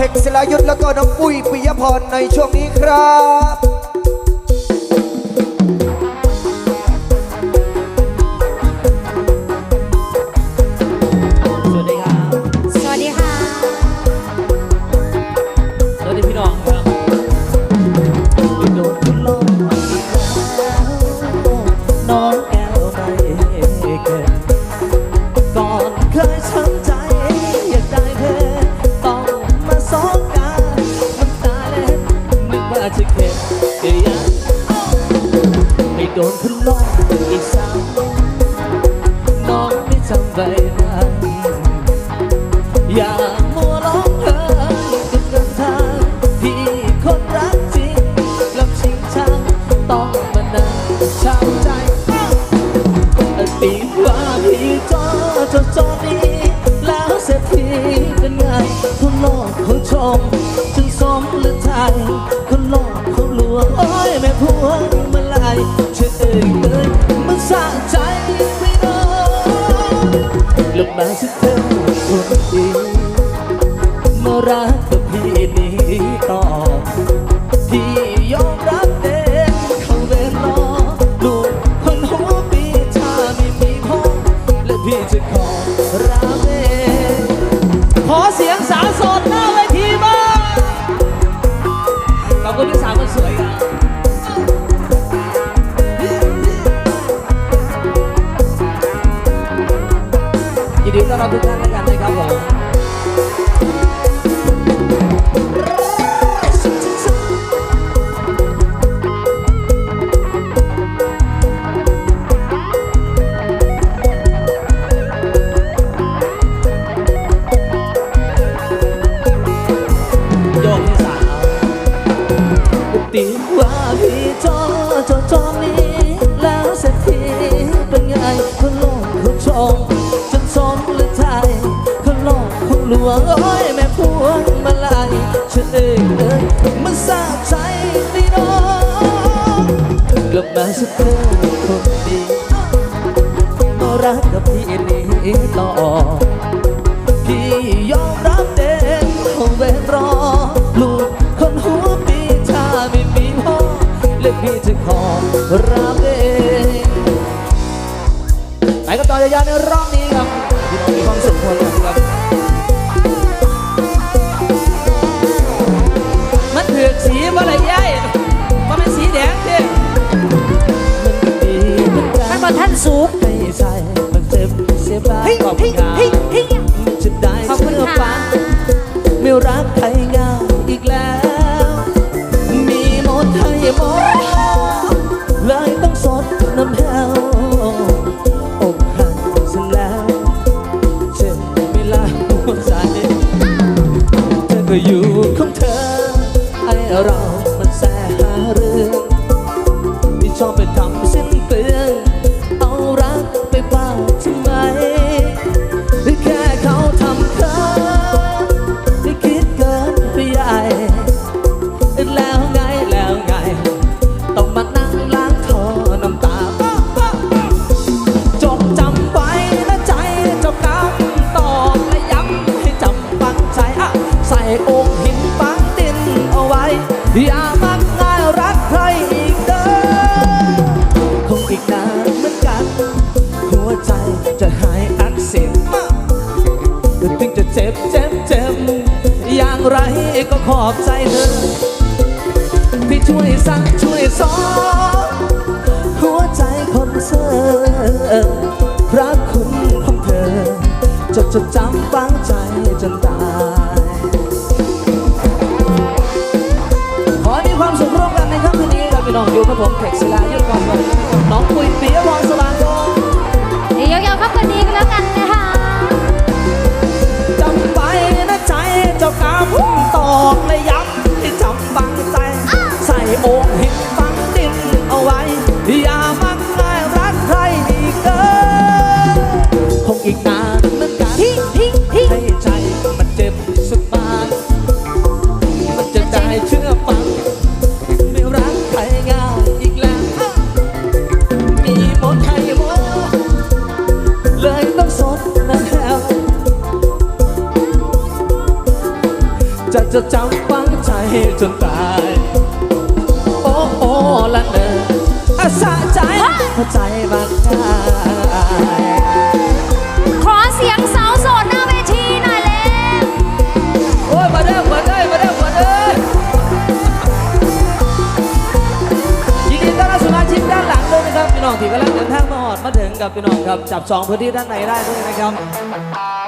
เพ็กศิลายุทธแล้วก็น้องปุ้ยปิยพรในช่วงนี้ครับ ลงมาที่เธอคนดีมารักเธอ ยิดีต้อนรับทุกท่านแล้วกันนะครับผม สุขให้ใส่มันเจ็บเสียบ้างขอบคุณค่ะจได้เชื่อฟังไม่รักใคร สักช่วยสอนหัวใจคนเสิร์ฟพระคุณของเธอ จะจดจำฝังใจจนตายขอมีความสุขร่วมกันในค่ำคืนนี้กับพี่น้องอยู่กับผมเทกศิลายุทธกรน้องคุยปียพรสว่างโลเดี๋ยวยาวๆครับคืนนี้ก็แล้วกันนะคะจำไปนะใจเจ้ากรรมตอกเลยย้ำที่จำไป อกหินฝังดินเอาไว้ ครับพี่น้องครับจับสองพื้นที่ด้านในได้ด้วยนะครับ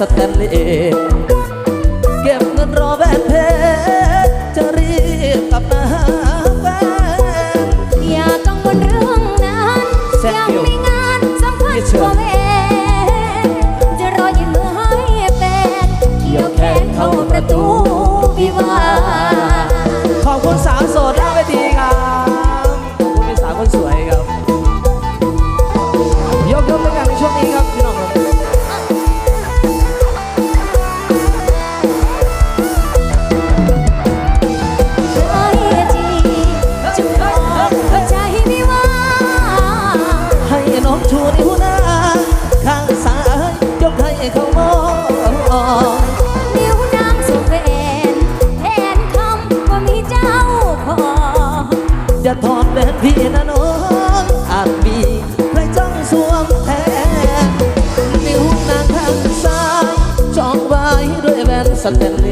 สแตนลีย์ te.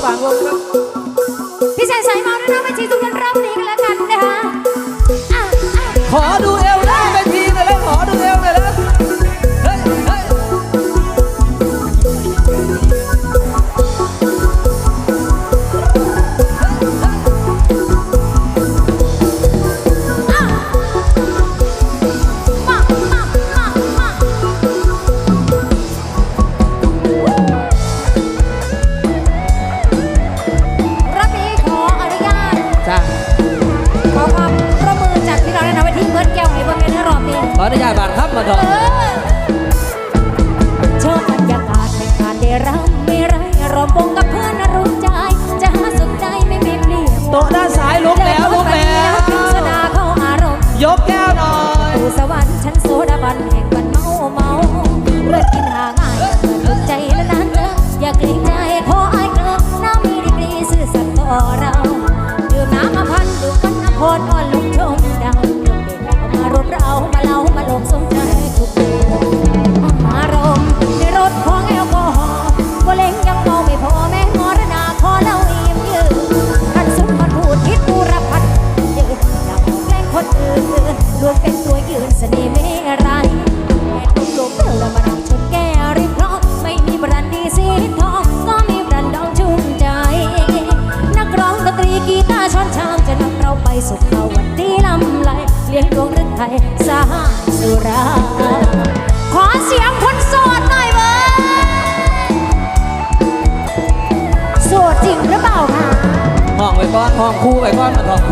玩过 ริงหรือเปล่าคะห้องไว้ก่อนห้องคู่ไว้ก่อนมาทอง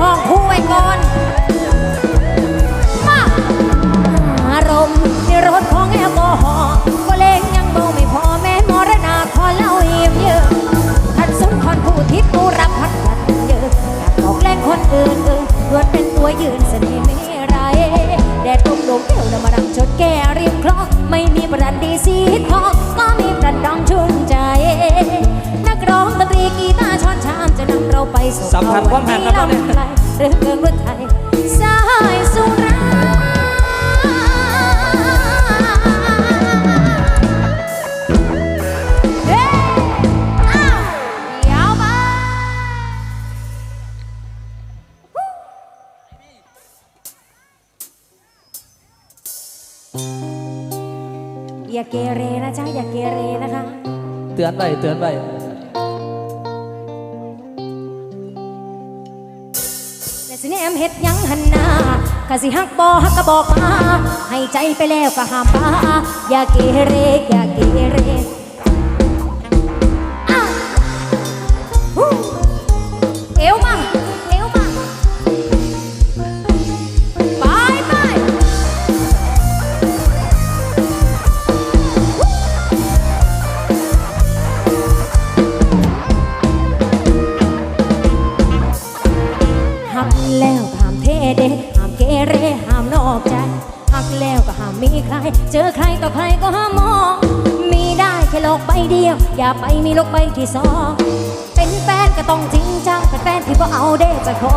ห้องคู่ไว้ก่อนมาอารมณ์ในรถของแอลกอฮอล์ก็เล่งยังเมาไม่พอแม่มรณาขอเล่าเยี่ยมเยอะท่านสมพรผู้ทิศผู้รับพัดกันเยอะอยากบอกแรงคนอื่นเออล้วนเป็นตัวยืนเสน่ห์ไม่ไรแดดตรงดงเที่ยวนำมาดังชดแก้ริมคลองไม่มีประดันดีสีทองก็มีประดังชื่นใจนั กร้องดนตรีกีตาร์ช้อนชามจะนำเราไปสู่สัมพันธ์ความหักกันตอนนี้ลำไยเรื่องเมืองรุ่นไทยสายสุรา เฮ้อ้าวยวไปอย่าเกเรนะจ๊ะอย่าเกเรนะคะ เตือนไปเตือนไป กะสิฮักบอฮักกะบอกมาให้ใจไปแล้วก็ห้ามปาอย่าเกเรอย่าเก นที่บ่เอาเด้จะขอ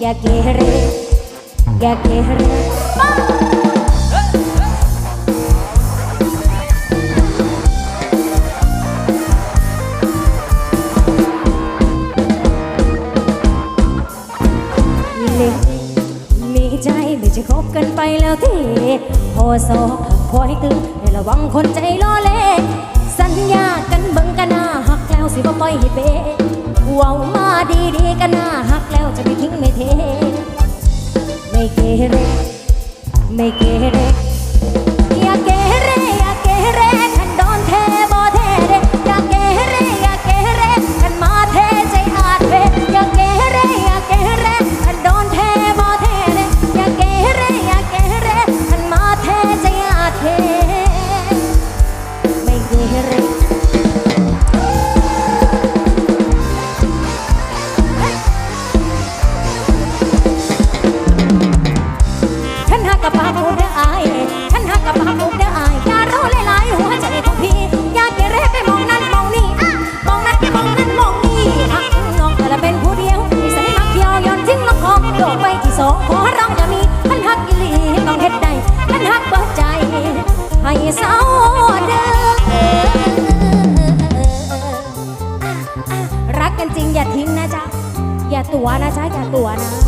อย่าเกเร อย่าเกเรมีใจไม่ใช่คบกันไปแล้วที่พอสอบคอยตึงให้ระวังคนใจล้อเล่สัญญากันเบิ่งกันหน้าหักแล้วสิบ่ปล่อยให้เปเว้ามาดีๆก็น่าหักแล้วจะไม่ทิ้งไม่เท ไม่เกเรไม่เกเร ตัวนะ